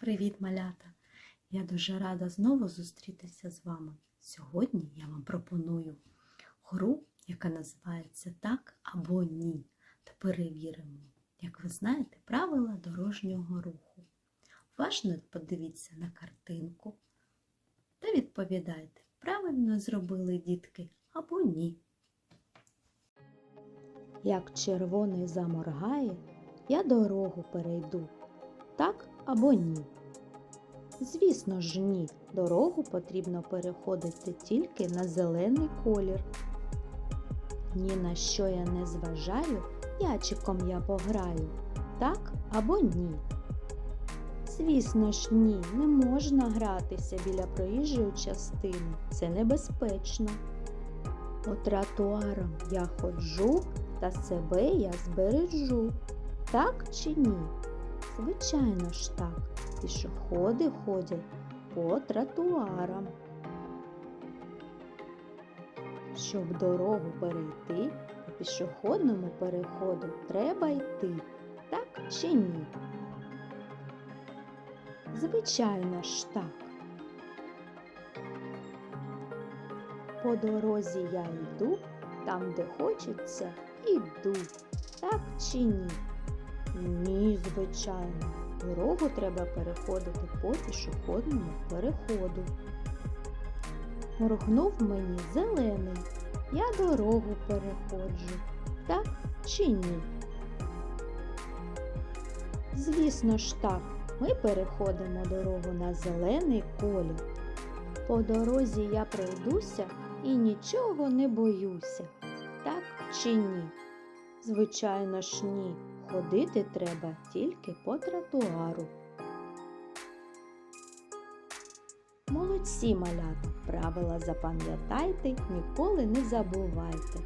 Привіт, малята! Я дуже рада знову зустрітися з вами. Сьогодні я вам пропоную гру, яка називається Так або Ні. Та перевіримо, як ви знаєте, правила дорожнього руху. Уважно подивіться на картинку та відповідайте, правильно зробили дітки або ні. Як червоний заморгає, я дорогу перейду. Так або ні? Звісно ж, ні. Дорогу потрібно переходити тільки на зелений колір. Ні на що я не зважаю, ячиком я пограю. Так або ні? Звісно ж, ні, не можна гратися біля проїжджої частини. Це небезпечно. По тротуарам я ходжу та себе я збережу. Так чи ні? Звичайно ж так, пішоходи ходять по тротуарам. Щоб дорогу перейти, по пішохідному переходу треба йти, так чи ні? Звичайно ж так. По дорозі я йду, там, де хочеться, іду, так чи ні? Звичайно. Дорогу треба переходити по пішохідному переходу. Моргнув мені зелений. Я дорогу переходжу. Так чи ні? Звісно ж так, ми переходимо дорогу на зелений колір. По дорозі я пройдуся і нічого не боюся. Так чи ні? Звичайно ж ні. Ходити треба тільки по тротуару. Молодці малята, правила запам'ятайте, ніколи не забувайте.